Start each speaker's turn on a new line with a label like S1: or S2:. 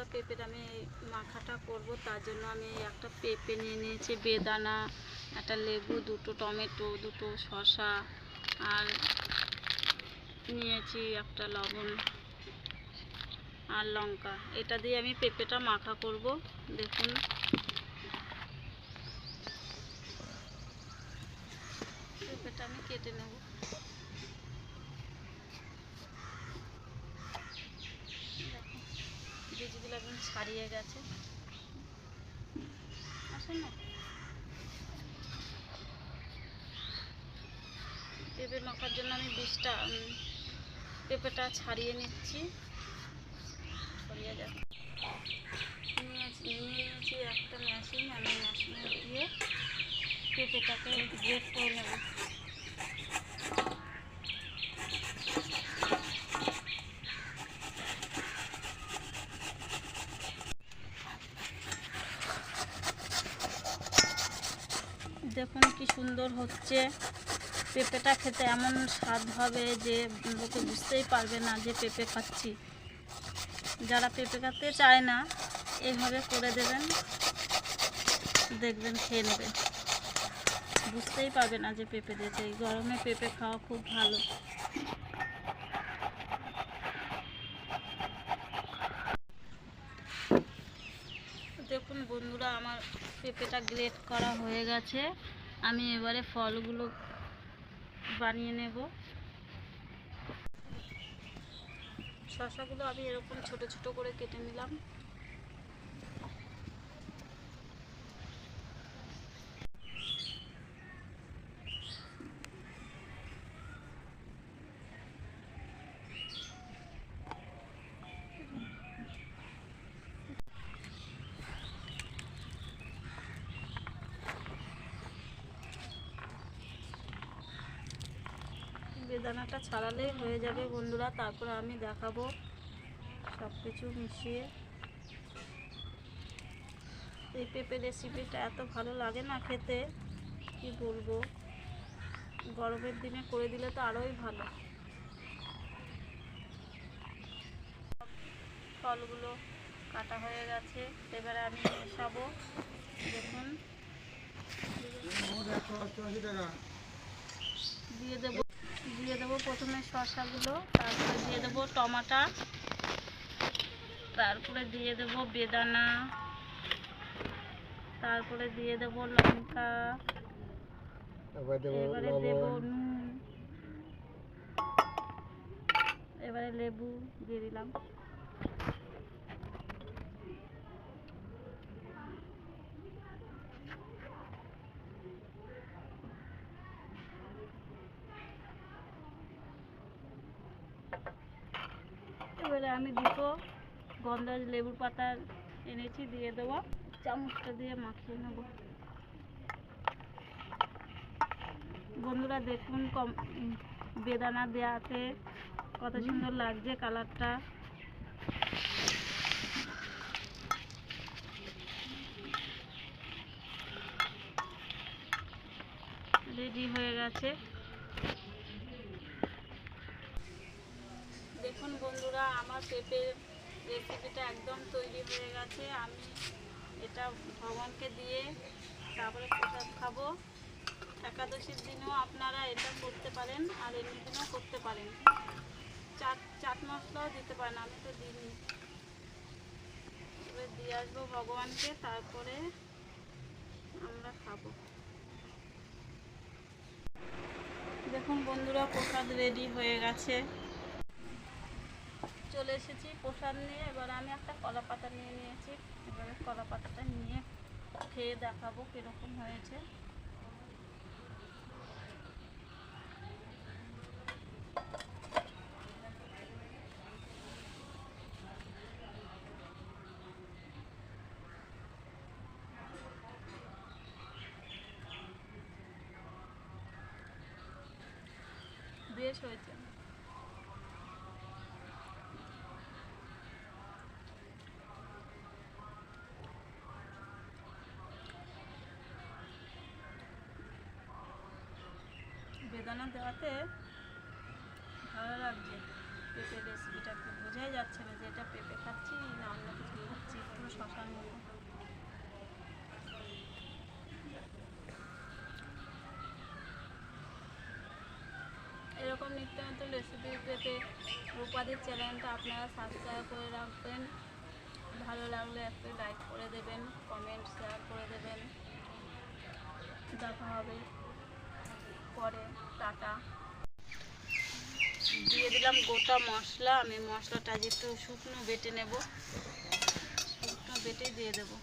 S1: বন্ধুরা পেঁপের আমি মাখাটা করব, তার জন্য আমি একটা পেঁপে নিয়ে নিয়েছি, বেদানা, একটা লেবু, দুটো টমেটো, দুটো শসা, আর নিয়েছি একটা লবণ আর লঙ্কা। এটা দিয়ে আমি পেঁপেটা মাখা করব, দেখুন। পেঁপেটা আমি কেটে নেব দেখো বীজগুলো একদম ছাড়িয়ে গেছে। না। পেঁপে মাখার জন্য আমি বীজটা পেঁপেটা ছাড়িয়ে নিচ্ছি। ছড়িয়ে যাক। নিয়ে নিয়েছি একটা মেশিন আমি মেশিনে দিয়ে পেঁপেটাকে গ্রেট করে নেব। দেখুন কি সুন্দর হচ্ছে। পেঁপেটা খেতে এমন স্বাদ হবে যে লোকে বুঝতেই পারবে না যে পেঁপে খাচ্ছি। যারা পেঁপে খেতে চায় না এইভাবে করে দেবেন, দেখবেন খেয়ে নেবে। বুঝতেই পারবে না যে পেঁপে দিয়েছে। এই গরমে পেঁপে খাওয়া খুব ভালো। দেখুন বন্ধুরা, আমার পেঁপেটা গ্রেট করা হয়ে গেছে। আমি এবারে ফলগুলো বানিয়ে নেব। শশাগুলো আমি এরকম ছোট ছোট করে কেটে নিলাম। বেদানাটা ছাড়ালেই হয়ে যাবে বন্ধুরা, তারপরে আমি দেখাবো সব কিছু মিশিয়ে। এই পেঁপে রেসিপিটা এত ভালো লাগে না খেতে, কি বলব? গরমের দিনে করে দিলে তো আরোই ভালো। ফলগুলো কাটা হয়ে গেছে, এবারে আমি মেশাবো। দেখুন। দিয়ে দেবো। দিয়ে দেবো প্রথমে শশাগুলো তারপরে দিয়ে দেবো টমাটা তারপরে দিয়ে দেবো বেদানা তারপরে দিয়ে দেবো লঙ্কা এবারে দেবো নুন এবারে লেবু দিয়ে দিলাম। এবারে আমি দুটো গন্ধরাজ লেবুর পাতা এনেছি, দিয়ে দেবো। চামচটা দিয়ে মাখিয়ে নেব। বন্ধুরা, দেখুন কম বেদানা দেওয়াতে কত সুন্দর লাগছে কালারটা। রেডি হয়ে গেছে। দেখুন বন্ধুরা, আমার পেঁপের রেসিপিটা একদম তৈরি হয়ে গেছে। আমি এটা ভগবানকে দিয়ে তারপরে প্রসাদ খাব। একাদশীর দিনেও আপনারা এটা করতে পারেন আর এমনি দিনেও করতে পারেন। চাট চাট মশলাও দিতে পারেন, আমি তো দিইনি। এবার দিয়ে আসব ভগবানকে, তারপরে আমরা খাব। দেখুন বন্ধুরা, প্রসাদ রেডি হয়ে গেছে। চলে এসেছি প্রসাদ নিয়ে। এবার আমি একটা কলা পাতা নিয়ে নিয়েছি। এবারে কলা পাতাটা নিয়ে খেয়ে দেখাবো কীরকম হয়েছে। বেশ হয়েছে। বেদানা দেওয়াতে ভালো লাগছে। পেঁপে রেসিপিটা একটু বোঝাই যাচ্ছে না যে এটা পেঁপে খাচ্ছি না অন্য কিছু খাচ্ছি? পুরো শশার মতো। এরকম নিত্য নতুন রেসিপি পেতে রূপাদির চ্যানেলটা আপনারা সাবস্ক্রাইব করে রাখবেন। ভালো লাগলে একটু লাইক করে দেবেন কমেন্ট শেয়ার করে দেবেন। দেখা হবে। পরে টাটা। দিয়ে দিলাম গোটা মশলা। আমি মশলাটা যেহেতু শুকনো বেটে নেব। শুকনো বেটে দিয়ে দেবো।